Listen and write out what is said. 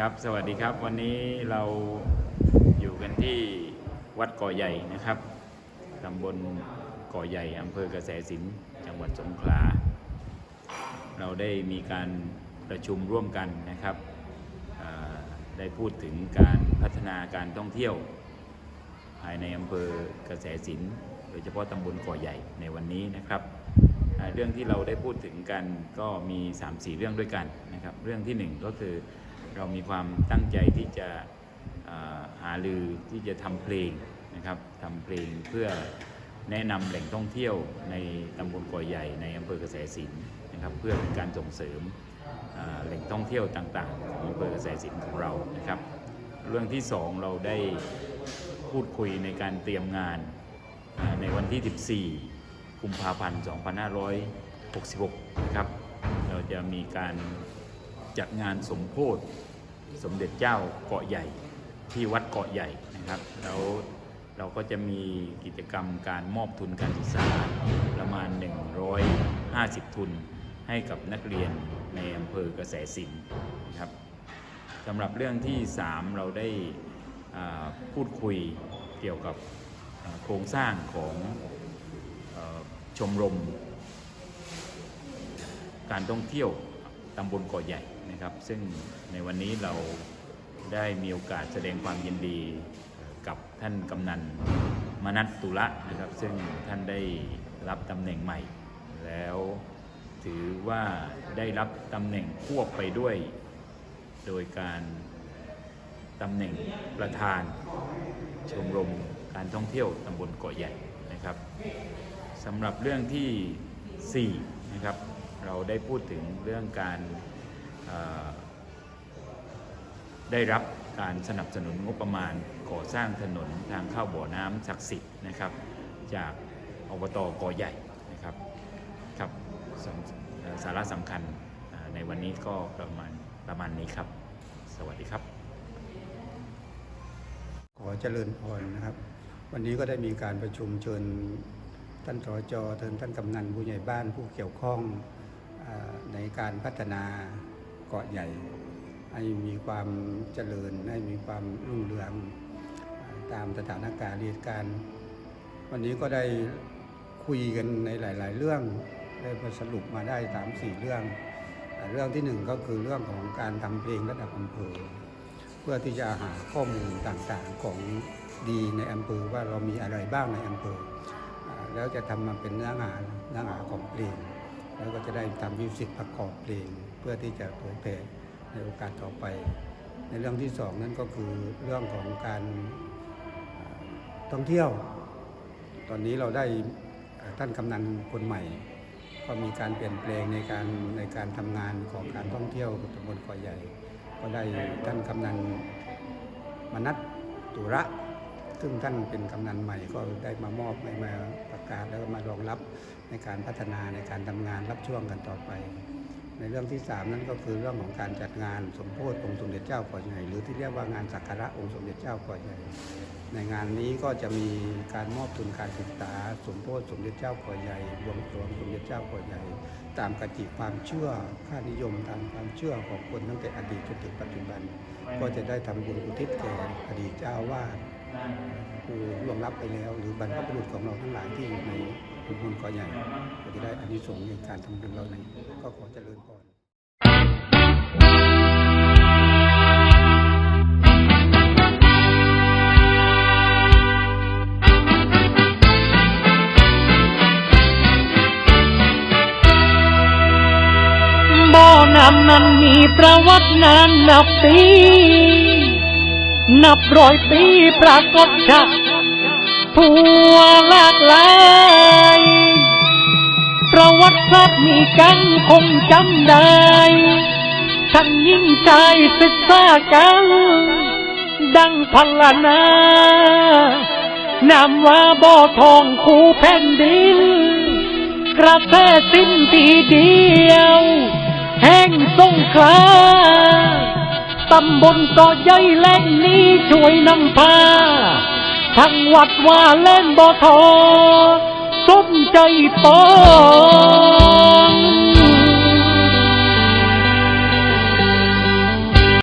ครับ สวัสดีครับ วันนี้เราอยู่กันที่วัดก่อใหญ่นะครับตำบลก่อใหญ่อำเภอกระแสสินจังหวัดสงขลา เราได้มีการประชุมร่วมกันนะครับได้พูดถึงการพัฒนาการท่องเที่ยว ภายในอำเภอกระแสสินโดยเฉพาะตำบลก่อใหญ่ในวันนี้นะครับเรื่องที่เราได้พูดถึงกันก็มี 3-4 เรื่องด้วยกันนะครับ เรื่องที่หนึ่งก็คือ เรามีความตั้งใจที่จะหาลือที่จะทำเพลงนะครับทำเพลงเพื่อแนะนำแหล่งท่องเที่ยวในตำบลก่อใหญ่ในอำเภอกระแสสินนะครับเพื่อเป็นการส่งเสริมแหล่งท่องเที่ยวต่างๆ ของอำเภอกระแสสินของเรานะครับ เรื่องที่สองเราได้พูดคุยในการเตรียมงานในวันที่ 14 กุมภาพันธ์ 2566 นะครับ เราจะมีการจัดงานสมโพธิ สมเด็จเจ้าเกาะใหญ่ที่วัดเกาะใหญ่นะครับแล้วเราก็จะมีกิจกรรมการมอบทุนการศึกษาประมาณ 150 ทุนให้กับนักเรียนในอำเภอกระแสสินนะครับสำหรับเรื่องที่ 3 เราได้พูดคุยเกี่ยวกับโครงสร้างของอชมรม การท่องเที่ยวตำบลเกาะใหญ่ นะครับ ซึ่งในวันนี้เราได้มีโอกาสแสดงความยินดีกับท่านกำนันมนัสตุละนะครับ ซึ่งท่านได้รับตำแหน่งใหม่ แล้วถือว่าได้รับตำแหน่งควบไปด้วย โดยการตำแหน่งประธานชมรมการท่องเที่ยวตำบลเกาะใหญ่นะครับสำหรับเรื่องที่4นะครับเราได้พูดถึงเรื่องการ ได้รับการสนับสนุนงบประมาณก่อสร้างถนนทางเข้าบ่อน้ำศักดิ์สิทธิ์นะครับ จากอบตกอใหญ่นะครับครับสสาระสำคัญในวันนี้ก็ประมาณประมาณนี้ครับ สวัสดีครับ ขอเจริญพรนะครับ วันนี้ก็ได้มีการประชุมเชิญท่านสจเชิญท่านกำนันผู้ใหญ่บ้านผู้เกี่ยวข้องอในการพัฒนา เกาะใหญ่ ให้มีความเจริญ ให้มีความรุ่งเรืองตามสถานการณ์เหตุการณ์วันนี้ก็ได้คุยกันในหลาย ๆ เรื่องได้มาสรุปมาได้สามสี่เรื่อง เรื่องที่หนึ่งก็คือเรื่องของการทำเพลงระดับอำเภอ เพื่อที่จะหาข้อมูลต่างๆของดีในอำเภอว่าเรามีอะไรบ้างในอำเภอ แล้วจะทำมาเป็นเนื้อหาเนื้อหาของเพลง แล้วก็จะได้ทำมิวสิกประกอบเพลง พื่อที่จะเผยแผ่ในโอกาสต่อไป ในเรื่องที่สองนั่นก็คือเรื่องของการท่องเที่ยว ตอนนี้เราได้ท่านกำนันคนใหม่ ก็มีการเปลี่ยนแปลงในการในการทำงานของการท่องเที่ยวตำบลเกาะใหญ่ ก็ได้ท่านกำนันมนัตตุระซึ่งท่านเป็นกำนันใหม่ก็ได้มามอบมาประกาศแล้วก็มารองรับในการพัฒนาในการทำงานรับช่วงกันต่อไป ในเรื่องที่สามนั่นก็คือเรื่องของการจัดงานสมโพธิองค์สมเด็จเจ้าก่อใหญ่หรือที่เรียกว่างานสักการะองค์สมเด็จเจ้าก่อใหญ่ในงานนี้ก็จะมีการมอบทุนการศึกษา สมโพธิสมเด็จเจ้าก่อใหญ่รวงสวงสมเด็จเจ้าก่อใหญ่ ตามกติความเชื่อค่านิยมตามความเชื่อของคนตั้งแต่อดีตจนถึงปัจจุบัน ก็จะได้ทำบุญอุทิศแก่อดีตเจ้าวาดผู้ล่วงลับไปแล้ว หรือบรรพบุรุษของเราทั้งหลายที่อยู่ใน ตำบลก่อใหญ่ก็จะได้อานิสงส์ในการทำบุญเราในก็ขอเจริญพรบ่อน้ำนั้นมีประวัตินานนับปี นับร้อยปีปรากฏชัดทั่วหลากหลาย ระวัติศาสตร์มีกันคงจำได้ท่านยิ่งใจศึกษากัน ดังพัลนานามว่าบ่อทองคูแผ่นดิน กระแทสิ้นทีเดียว แห่งสงขลาตำบลก็ใหญ่แหล่งนี้ช่วยนำพาทั้งวัดว่าเล่นบ่อทอง สมใจปอง